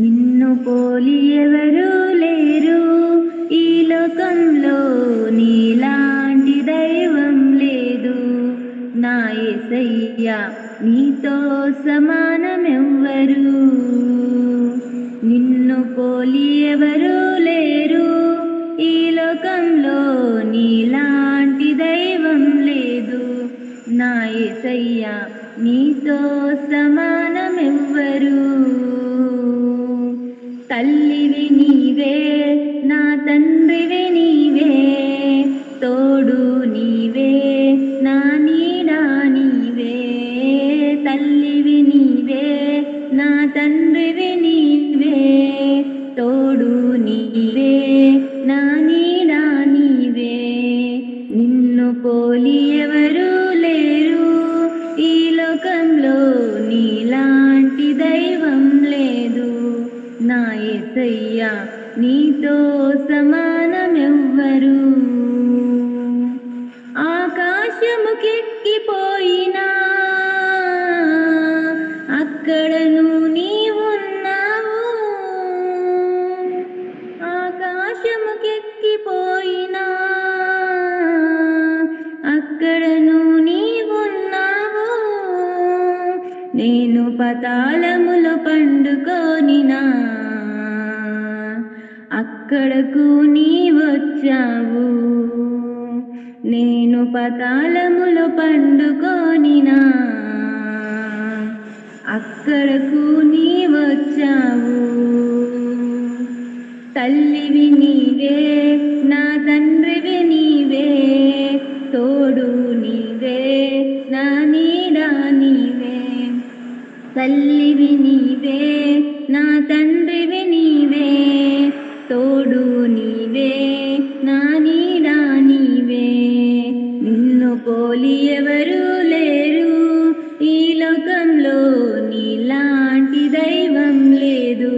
నిన్ను పోలి ఎవరూ లేరు. ఈ లోకంలో నీలాంటి దైవం లేదు. నా ఎసయ్యా నీతో సమానమెవ్వరు. నిన్ను పోలి ఎవరూ లేరు. ఈ లోకంలో నీలాంటి దైవం లేదు. నా ఎసయ్యా నీతో సమానమెవ్వరు. తల్లివి నీవే నా తండ్రివి నీవే యేసయ్యా నీతో సమానమెవ్వరు? ఆకాశముకెక్కిపోయినా అక్కడను నీవున్నావు. ఆకాశముకెక్కిపోయినా అక్కడను నీవున్నావు. నేను పతాళములు పండుకోనినా అక్కడకు నీ వచ్చావు నేను పతాళములు పండుకోనినా. అక్కడకు నీ వచ్చావు తల్లివి నీవే నా తండ్రివి నీవే తోడు నీవే నా నీడా నీవే. తల్లివి నీవే నా తండ్రివి నీవే లేదు.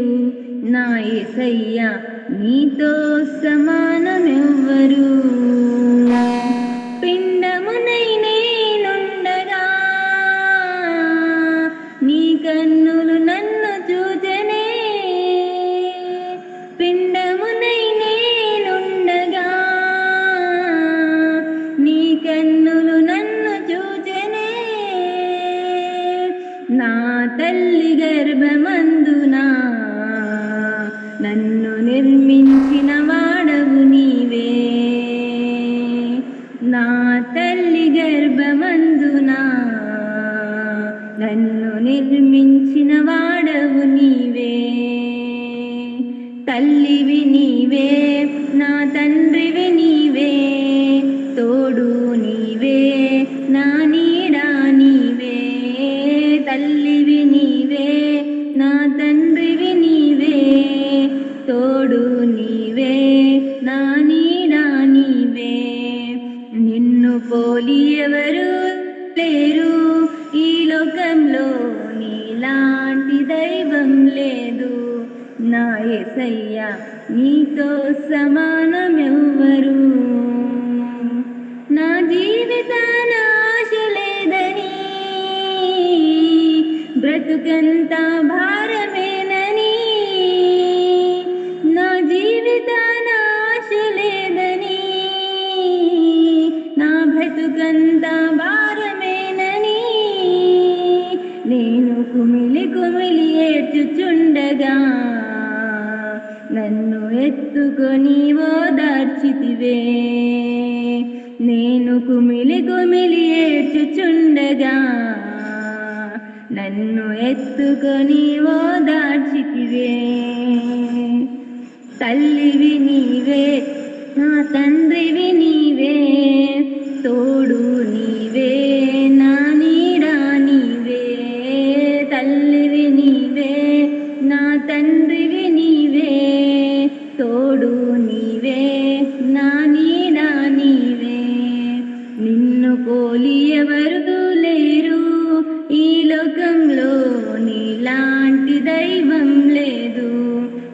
నా ఎసయ్య నీతో సమానమెవ్వరు? గర్భమందునా? నన్ను నిర్మించిన వాడవు నీవే. నా తల్లి గర్భమందునా? నన్ను నిర్మించిన వాడవు నీవే. తల్లివి నీవే నా తండ్రివి నీవే. పోలి ఎవరు లేరు. ఈ లోకంలో నీలాంటి దైవం లేదు. నా యేసయ్యా నీతో సమానమెవ్వరు. నా జీవితాన ఆశ లేదని బ్రతుకంతా భా నన్ను ఎత్తుకొని ఓదార్చితివే నేను కుమిలి కుమిలి ఏడ్చుచుండగా నన్ను ఎత్తుకొని ఓదార్చితివే తల్లివి నీవే నా తండ్రివి నీవే తోడు నీవే నా నీడా నీవే. తల్లివి నీవే నా తండ్రివి నీవే. పోలి ఎవరు లేరు? ఈ లోకంలో నీలాంటి దైవం లేదు.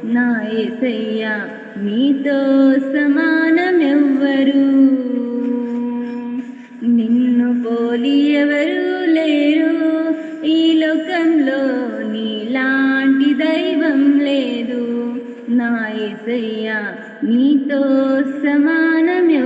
నా యేసయ్యా నీతో సమానమెవ్వరు? నిన్ను పోలి ఎవరు లేరు? ఈ లోకంలో నీలాంటి దైవం లేదు. నా ఎసయ్యా నీతో సమానమే